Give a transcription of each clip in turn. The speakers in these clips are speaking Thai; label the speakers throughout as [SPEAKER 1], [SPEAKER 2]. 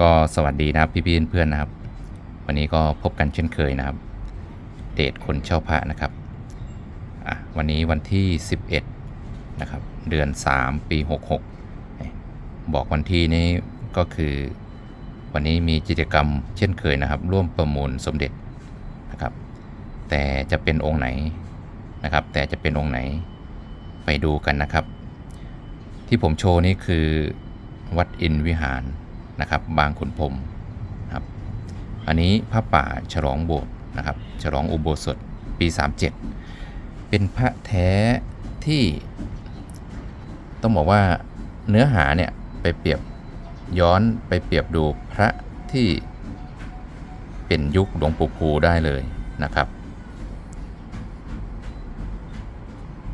[SPEAKER 1] ก็สวัสดีนะครับพี่ๆเพื่อนๆนะครับ วันนี้ก็พบกันเช่นเคยนะครับ เดทคนเช่าพระนะครับวันนี้วันที่ 11 นะครับ เดือน 3 ปี 66 บอกวันที่นี้ก็คือวันนี้มีกิจกรรมเช่นเคยนะครับ ร่วมประมูลสมเด็จนะครับ แต่จะเป็นองค์ไหนนะครับ แต่จะเป็นองค์ไหนไปดูกันนะครับ ที่ผมโชว์นี่คือวัดอินวิหาร นะครับบางขุนพรมครับอันนี้พระป่าฉลองโบสถ์นะครับฉลองอุโบสถปี 37 เป็นพระแท้ที่ต้องบอกว่าเนื้อหาเนี่ยไปเปรียบย้อนไปเปรียบดูพระที่เป็นยุคหลวงปู่ภูได้เลยนะครับ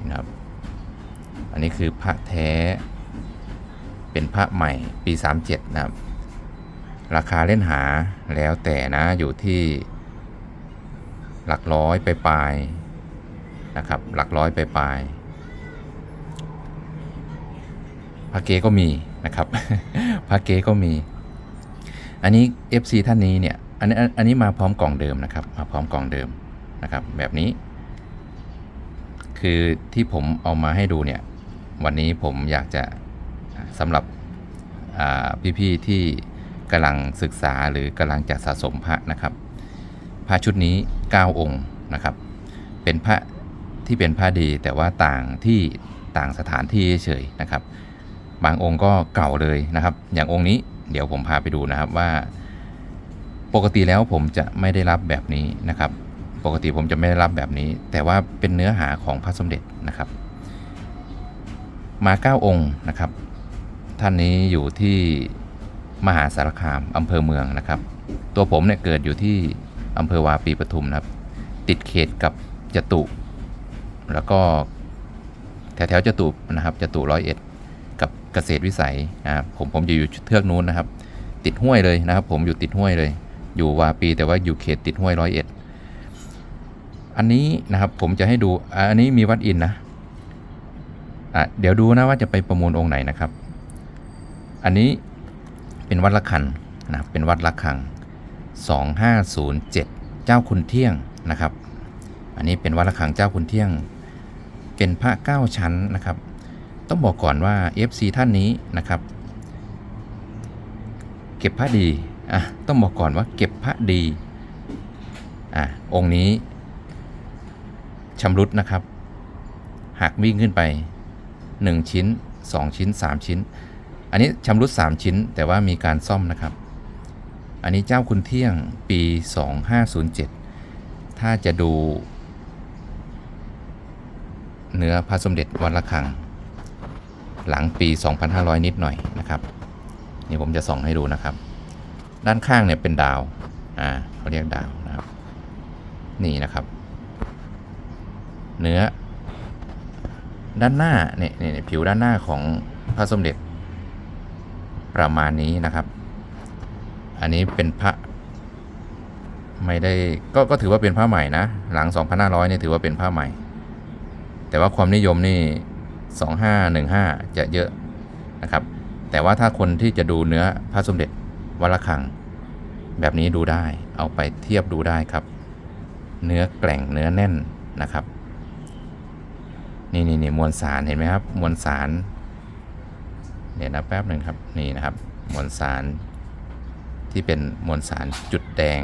[SPEAKER 1] นะครับ อันนี้คือพระแท้เป็นพระใหม่ปี 37 นะครับ ราคาเล่นหาแล้วแต่นะอยู่ที่หลักร้อยไปปลายนะครับหลักร้อยไปปลายพระเกก็มีนะครับพระเกก็มี อันนี้ FC ท่านนี้เนี่ยอันนี้อันนี้มาพร้อมกล่องเดิมนะครับมาพร้อมกล่องเดิมนะครับ แบบนี้ คือที่ผมเอามาให้ดูเนี่ยวันนี้ผมอยากจะสำหรับอ่พี่ๆที่ กำลังศึกษาหรือกำลังจะสะสมพระนะครับ พระชุดนี้ 9 องค์นะครับ เป็นพระที่เป็นพระดีแต่ว่าต่างที่ต่างสถานที่เฉยนะครับ บางองค์ก็เก่าเลยนะครับ อย่างองค์นี้เดี๋ยวผมพาไปดูนะครับว่า ปกติแล้วผมจะไม่ได้รับแบบนี้นะครับ ปกติผมจะไม่ได้รับแบบนี้ แต่ว่าเป็นเนื้อหาของพระสมเด็จนะครับ มาเก้าองค์นะครับ ท่านนี้อยู่ที่ มหาสารคามอำเภอเมืองนะครับ ตัวผมเนี่ยเกิดอยู่ที่อำเภอวาปีปทุมนะครับ ติดเขตกับจตุ แล้วก็แถวๆจตุนะครับจตุร้อยเอ็ดกับเกษตรวิสัยนะครับผมผมจะอยู่เทือกนู้นนะครับ ติดห้วยเลยนะครับ ผมอยู่ติดห้วยเลย อยู่วาปีแต่ว่าอยู่เขตติดห้วยร้อยเอ็ดอันนี้นะครับผมจะให้ดูอันนี้มีวัดอินนะอะเดี๋ยวดูนะว่าจะไปประมูลองค์ไหนนะครับ อันนี้ เป็นวัดละคันนะครับเป็นวัดละคัง 2507 เจ้าคุณเที่ยงนะครับ อันนี้เป็นวัดละคังเจ้าคุณเที่ยง เป็นพระเก้าชั้นนะครับ ต้องบอกก่อนว่า FC ท่านนี้นะครับ เก็บพระดีอะต้องบอกก่อนว่าเก็บพระดีอะองค์นี้ชำรุดนะครับหักวิ่งขึ้นไป 1 ชิ้น 2 ชิ้น 3 ชิ้น อันนี้ชำรุด 3 ชิ้นแต่ว่ามีการซ่อมนะครับ อันนี้เจ้าคุณเที่ยงปี 2507 ถ้าจะดู เนื้อพระสมเด็จวัดระฆัง หลังปี 2500 นิดหน่อยนะครับนี่ผมจะส่องให้ดูนะครับ ด้านข้างเนี่ยเป็นดาว อ่าเขาเรียกดาวนะครับ นี่นะครับ เนื้อ ด้านหน้าเนี่ยเนี่ยผิวด้านหน้าของพระสมเด็จ ประมาณนี้นะครับ อันนี้เป็นพระไม่ได้ก็ก็ถือว่าเป็นผ้าใหม่นะ หลัง 2,500เนี่ยถือว่าเป็นผ้าใหม่ แต่ว่าความนิยมนี่ 2515 จะเยอะนะครับ แต่ว่าถ้าคนที่จะดูเนื้อพระสมเด็จวัดระฆัง แบบนี้ดูได้เอาไปเทียบดูได้ครับ เนื้อแกร่งเนื้อแน่นนะครับ นี่นี่นี่มวลสารเห็นไหมครับ มวลสาร เดี๋ยวนะแป๊บหนึ่งครับนี่นะครับ มวลสารที่เป็นมวลสารจุดแดง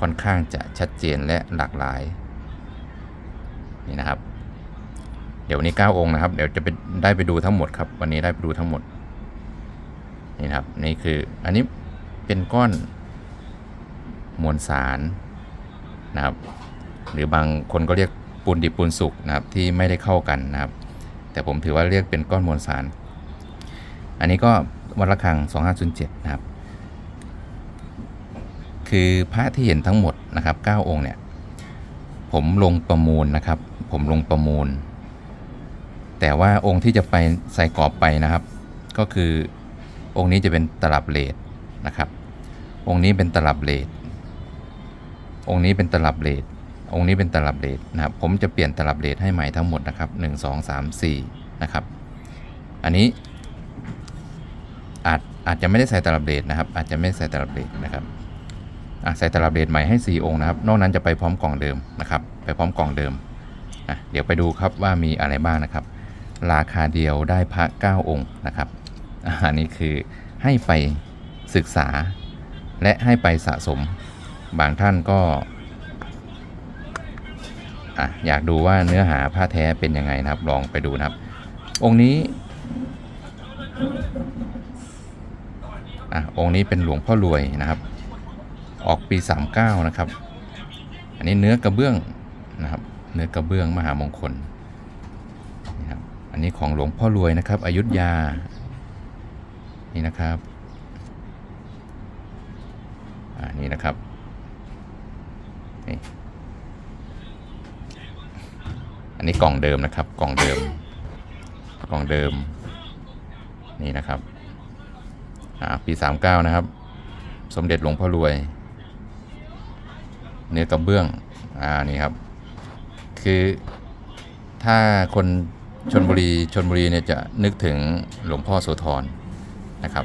[SPEAKER 1] ค่อนข้างจะชัดเจนและหลากหลายนี่นะครับ เดี๋ยววันนี้ 9 องค์นะครับ เดี๋ยวจะไปได้ไปดูทั้งหมดครับ วันนี้ได้ไปดูทั้งหมดนี่นะครับนี่คืออันนี้เป็นก้อนมวลสารนะครับ หรือบางคนก็เรียกปูนดิบปูนสุกนะครับที่ไม่ได้เข้ากันนะครับ แต่ผมถือว่าเรียกเป็นก้อนมวลสาร อันนี้ก็วัดระฆัง 2507 นะครับ คือพระที่เห็นทั้งหมดนะครับ 9 องค์เนี่ย ผมลงประมูลนะครับ ผมลงประมูล แต่ว่าองค์ที่จะไปใส่กรอบไปนะครับ ก็คือองค์นี้จะเป็นตลับเลดนะครับ องค์นี้เป็นตลับเลดองค์นี้เป็นตลับเลดองค์นี้เป็นตลับเลดนะครับ ผมจะเปลี่ยนตลับเลดให้ใหม่ทั้งหมดนะครับ 1 2 3 4 นะครับ อันนี้ อาจอาจจะไม่ได้ใส่ตลับเดนะครับ อาจจะไม่ใส่ตลับเดนะครับใส่ตลับเดใหม่ให้ 4 องค์นะครับ นอกนั้นจะไปพร้อมกล่องเดิมนะครับ ไปพร้อมกล่องเดิมอะเดี๋ยวไปดูครับว่ามีอะไรบ้างนะครับ ราคาเดียวได้พระ 9 องค์นะครับอันนี้คือให้ไปศึกษา และให้ไปสะสม บางท่านก็ออยากดูว่าเนื้อหาผ้าแท้เป็นยังไงนะครับ ลองไปดูนะครับ องค์นี้ อะองค์นี้เป็นหลวงพ่อรวยนะครับ ออกปี 39 นะครับ อันนี้เนื้อกระเบื้องนะครับ เนื้อกระเบื้องมหามงคลนี่ครับอันนี้ของหลวงพ่อรวยนะครับอยุธยา นี่นะครับอ่านี่นะครับนี่อันนี้กล่องเดิมนะครับ กล่องเดิม กล่องเดิม นี่นะครับ ปี 39 นะครับ สมเด็จหลวงพ่อรวย เนื้อกระเบื้อง อ่า นี่ครับ คือถ้าคนชนบุรีชนบุรีเนี่ยจะนึกถึงหลวงพ่อโสธรนะครับ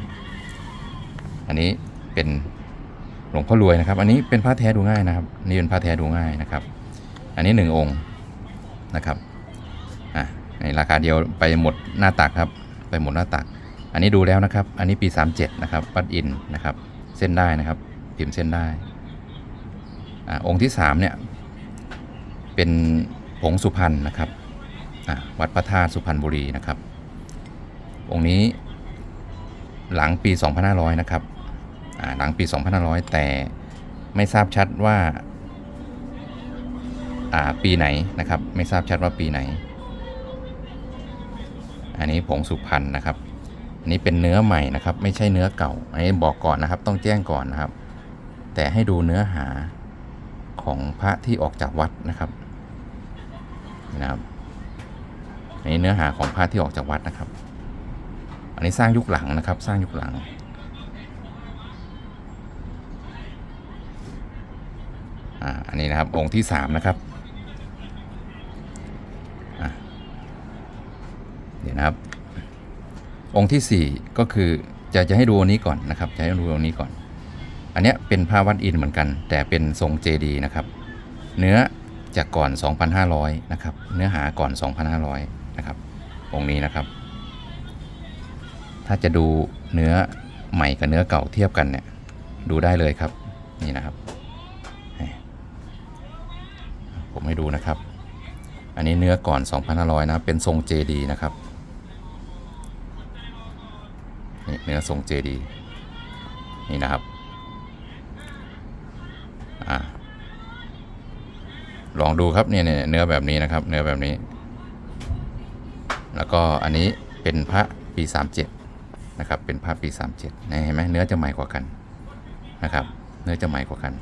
[SPEAKER 1] อันนี้เป็นหลวงพ่อรวยนะครับ อันนี้เป็นผ้าแท้ดูง่ายนะครับ นี่เป็นผ้าแท้ดูง่ายนะครับ อันนี้หนึ่งองค์นะครับ อะในราคาเดียวไปหมดหน้าตักครับ ไปหมดหน้าตัก อันนี้ดูแล้วนะครับ อันนี้ปี 37 นะครับปัดอินนะครับ เส้นได้นะครับ พิมพ์เส้นได้อ่าองค์ที่3เนี่ย เป็นผงสุพรรณนะครับอ่าวัดพระธาตุสุพรรณบุรีนะครับ องค์นี้หลังปี 2500 นะครับอ่าหลังปี 2500 แต่ไม่ทราบชัดว่าอ่าปีไหนนะครับ ไม่ทราบชัดว่าปีไหน อันนี้ผงสุพรรณนะครับ นี้เป็นเนื้อใหม่นะครับ ไม่ใช่เนื้อเก่าไอ้บอกก่อนนะครับ ต้องแจ้งก่อนนะครับ แต่ให้ดูเนื้อหาของพระที่ออกจากวัดนะครับนี่นะครับอันนี้เนื้อหาของพระที่ออกจากวัดนะครับ อันนี้สร้างยุคหลังนะครับ สร้างยุคหลัง อ่า อันนี้นะครับ องค์ที่สามนะครับอะเดี๋ยวนะครับ องค์ที่ 4 ก็คือจะจะให้ดูอันนี้ก่อนนะครับจะให้ดูอันนี้ก่อน อันเนี้ยเป็นผ้าวัดอินเหมือนกัน แต่เป็นทรงเจดีนะครับ เนื้อจากก่อน 2,500 นะครับ เนื้อหาก่อน 2,500 นะครับ องค์นี้นะครับ ถ้าจะดูเนื้อใหม่กับเนื้อเก่าเทียบกันเนี่ย ดูได้เลยครับ นี่นะครับ ผมให้ดูนะครับ อันนี้เนื้อก่อน 2,500 นะ เป็นทรงเจดีนะครับ นี่เนื้อทรงเจดีนี่นะครับอ่าลองดูครับเนี่ยเนื้อแบบนี้นะครับ เนื้อแบบนี้ แล้วก็อันนี้เป็นพระปี 37 นะครับ เป็นพระปี 37นี่เห็นไหมเนื้อจะใหม่กว่ากันนะครับ เนื้อจะใหม่กว่ากัน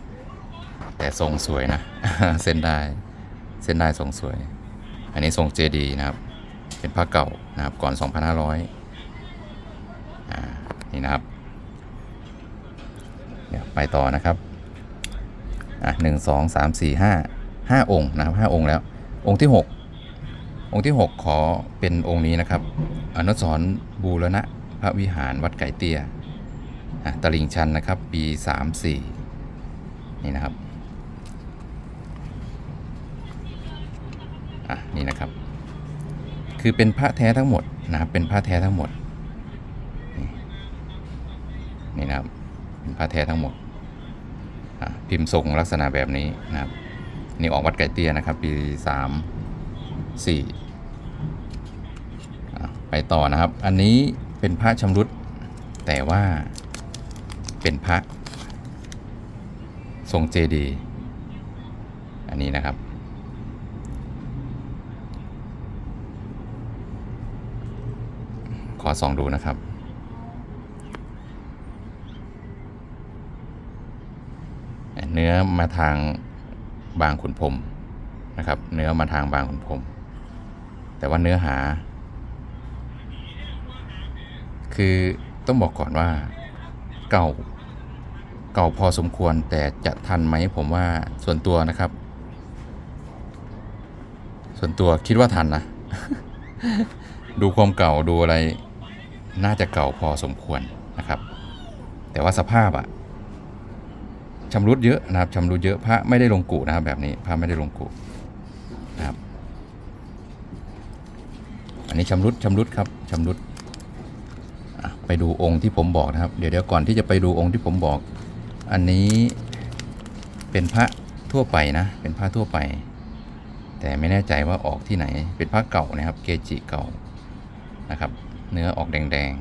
[SPEAKER 1] แต่ทรงสวยนะ เส้นได้ เส้นได้ทรงสวย อันนี้ทรงเจดีนะครับ เป็นพระเก่านะครับ ก่อน 2,500อ่า นี่นะครับเดี๋ยวไปต่อนะครับอะหนึ่งสองสามสี่ห้าห้าองค์นะครับห้าองค์แล้ว องค์ที่หกองค์ที่หกขอเป็นองค์นี้นะครับ อนุสรบูรณะพระวิหารวัดไก่เตี้ยอะตลิ่งชันนะครับ ปีสามสี่นี่นะครับ อะ นี่นะครับ คือเป็นพระแท้ทั้งหมดนะครับ เป็นพระแท้ทั้งหมด นี่นะครับเป็นผ้าแท้ทั้งหมดพิมพ์ทรงลักษณะแบบนี้นะครับนี่ออกวัดไก่เตี้ยนะครับ ปีสามสี่ไปต่อนะครับ อันนี้เป็นพระชำรุดแต่ว่าเป็นพระทรงเจดีอันนี้นะครับ ขอส่องดูนะครับ เนื้อมาทางบางขุนพรมนะครับ เนื้อมาทางบางขุนพรมแต่ว่าเนื้อหา คือต้องบอกก่อนว่าเก่าเก่าพอสมควรแต่จะทันไหมผมว่าส่วนตัวนะครับ ส่วนตัวคิดว่าทันนะ ดูความเก่าดูอะไรน่าจะเก่าพอสมควรนะครับ แต่ว่าสภาพอะ ชำรุดเยอะนะครับชำรุดเยอะพระไม่ได้ลงกุนะครับแบบนี้พระไม่ได้ลงกุนะครับ อันนี้ชำรุดชำรุดครับชำรุดไปดูองค์ที่ผมบอกนะครับ เดี๋ยวเดี๋ยวก่อนที่จะไปดูองค์ที่ผมบอก อันนี้เป็นพระทั่วไปนะ เป็นพระทั่วไป แต่ไม่แน่ใจว่าออกที่ไหน เป็นพระเก่านะครับ เกจิเก่านะครับ เนื้อออกแดง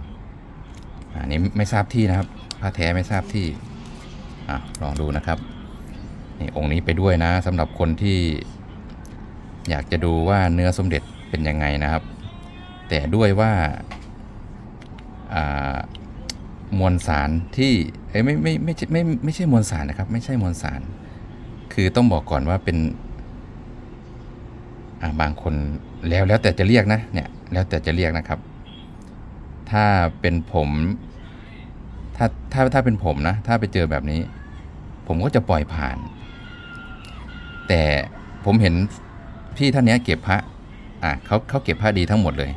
[SPEAKER 1] ๆอันนี้ไม่ทราบที่นะครับพระแท้ไม่ทราบที่ อะลองดูนะครับนี่องค์นี้ไปด้วยนะสำหรับคนที่อยากจะดูว่าเนื้อสมเด็จเป็นยังไงนะครับ แต่ด้วยว่าามวลสารที่เอ้ไม่ไม่ไม่ไม่ไม่ใช่มวลสารนะครับ ไม่ใช่มวลสาร คือต้องบอกก่อนว่าเป็นาบางคนแล้วแล้วแต่จะเรียกนะเนี่ยแล้วแต่จะเรียกนะครับ ถ้าเป็นผม ถ้าถ้าถ้าเป็นผมนะ ถ้าไปเจอแบบนี้ ผมก็จะปล่อยผ่าน แต่ผมเห็นพี่ท่านนี้เก็บพระอะเขาเขาเก็บพระดีทั้งหมดเลย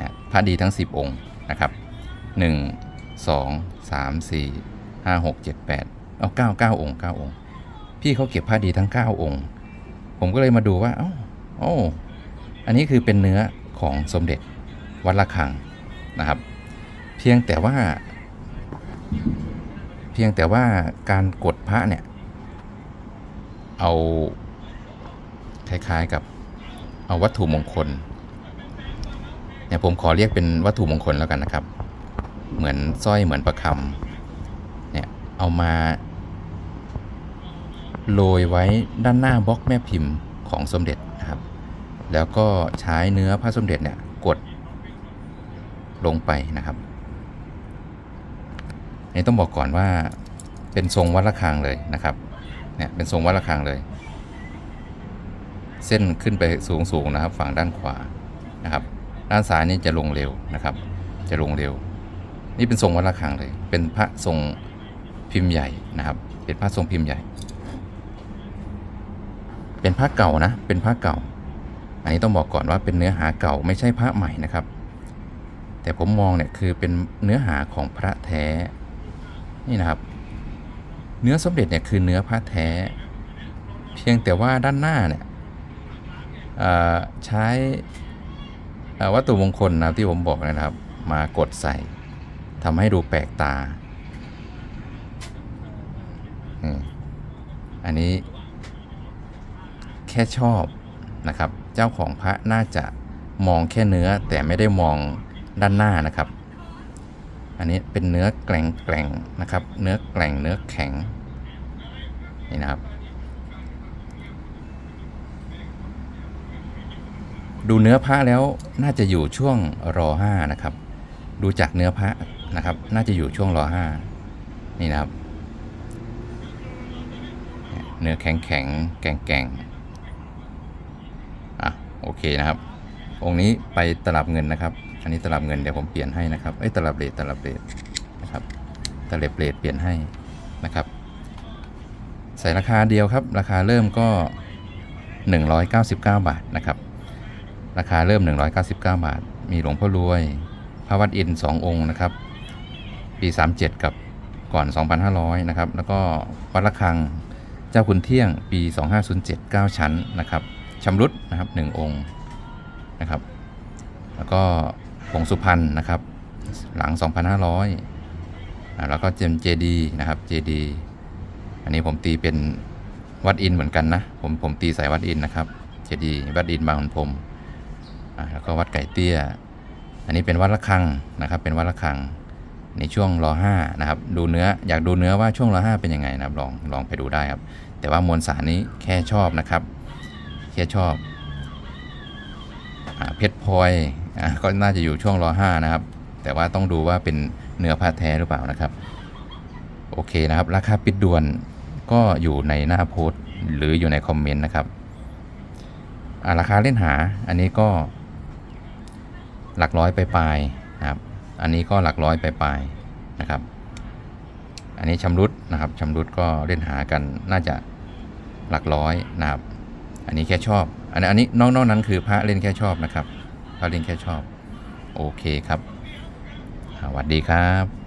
[SPEAKER 1] นะพระดีทั้ง 10 องค์นะครับ 1 2 3 4 5 6 7 8 เอา9 9 องค์ 9 องค์ พี่เขาเก็บพระดีทั้ง 9 องค์ ผมก็เลยมาดูว่า เอ้าโอ้อันนี้คือเป็นเนื้อของสมเด็จวัดระฆังนะครับ เพียงแต่ว่า เพียงแต่ว่าการกดพระเนี่ย เอาคล้ายๆกับเอาวัตถุมงคลเนี่ยผมขอเรียกเป็นวัตถุมงคลแล้วกันนะครับ เหมือนสร้อยเหมือนประคำเนี่ยเอามาโรยไว้ด้านหน้าบล็อกแม่พิมพ์ของสมเด็จนะครับ แล้วก็ใช้เนื้อพระสมเด็จเนี่ยกดลงไปนะครับ นี่ต้องบอกก่อนว่าเป็นทรงวัดระฆังเลยนะครับเนี่ยเป็นทรงวัดระฆังเลย เส้นขึ้นไปสูงสูงนะครับ ฝั่งด้านขวานะครับ ด้านซ้ายนี่จะลงเร็วนะครับ จะลงเร็ว นี่เป็นทรงวัดระฆังเลย เป็นพระทรงพิมพ์ใหญ่นะครับ เป็นพระทรงพิมพ์ใหญ่ เป็นพระเก่านะ เป็นพระเก่า อันนี้ต้องบอกก่อนว่าเป็นเนื้อหาเก่าไม่ใช่พระใหม่นะครับ แต่ผมมองเนี่ยคือเป็นเนื้อหาของพระแท้ นี่นะครับ เนื้อสมเด็จเนี่ยคือเนื้อพระแท้ เพียงแต่ว่าด้านหน้าเนี่ยใช้วัตถุมงคลนะที่ผมบอกนะครับ มากดใส่ทำให้ดูแปลกตา อันนี้แค่ชอบนะครับ เจ้าของพระน่าจะมองแค่เนื้อแต่ไม่ได้มองด้านหน้านะครับ อันนี้เป็นเนื้อแกร่งแกร่งๆนะครับ เนื้อแกร่งเนื้อแข็งนี่นะครับ ดูเนื้อพระแล้วน่าจะอยู่ช่วงรอห้านะครับ ดูจากเนื้อพระนะครับ น่าจะอยู่ช่วงรอห้านี่นะครับ เนื้อแข็งแข็งแกงแกงๆอะโอเคนะครับ องค์นี้ไปตลับเงินนะครับ อันนี้ตลับเงินเดี๋ยวผมเปลี่ยนให้นะครับเอ้ยตลับเลทตลับเลทนะครับตลับเลทเปลี่ยนให้นะครับ ใส่ราคาเดียวครับ ราคาเริ่มก็ 199 บาทนะครับ ราคาเริ่ม 199 บาท มีหลวงพ่อรวยพระวัดอินทร์2องค์นะครับ ปี 37 กับก่อน 2,500 นะครับ แล้วก็วัดระฆังเจ้าคุณเที่ยงปี 2507 9 ชั้นนะครับชำรุดนะครับ 1 องค์นะครับ แล้วก็ งสุพรรณนะครับ หลัง 2,500อ่าแล้วก็เจมเจดีนะครับเจดีอันนี้ผมตีเป็นวัดอินเหมือนกันนะ ผมผมตีใส่วัดอินนะครับเจดีวัดอินบางขุนพรมอ่าแล้วก็วัดไก่เตี้ย อันนี้เป็นวัดระฆังนะครับ เป็นวัดระฆังในช่วงรอห้านะครับ ดูเนื้ออยากดูเนื้อว่าช่วงรอห้าเป็นยังไงนะครับลองลองไปดูได้ครับ แต่ว่ามวลสารนี้แค่ชอบนะครับ แค่ชอบอเพชรพลอย อ่าก็น่าจะอยู่ช่วงรอห้านะครับ แต่ว่าต้องดูว่าเป็นเนื้อผ้าแท้หรือเปล่านะครับ โอเคนะครับ ราคาปิดด่วนก็อยู่ในหน้าโพสต์หรืออยู่ในคอมเมนต์นะครับราคาเล่นหาอันนี้ก็ หลักร้อยไปปลายนะครับ อันนี้ก็หลักร้อยไปปลายนะครับ อันนี้ชำรุดนะครับชำรุดก็เล่นหากันน่าจะหลักร้อยนะครับ อันนี้แค่ชอบ อันนี้อันนี้นอกนอกนั้นคือพระเล่นแค่ชอบนะครับ พระเล่นแค่ชอบ โอเคครับสวัสดีครับ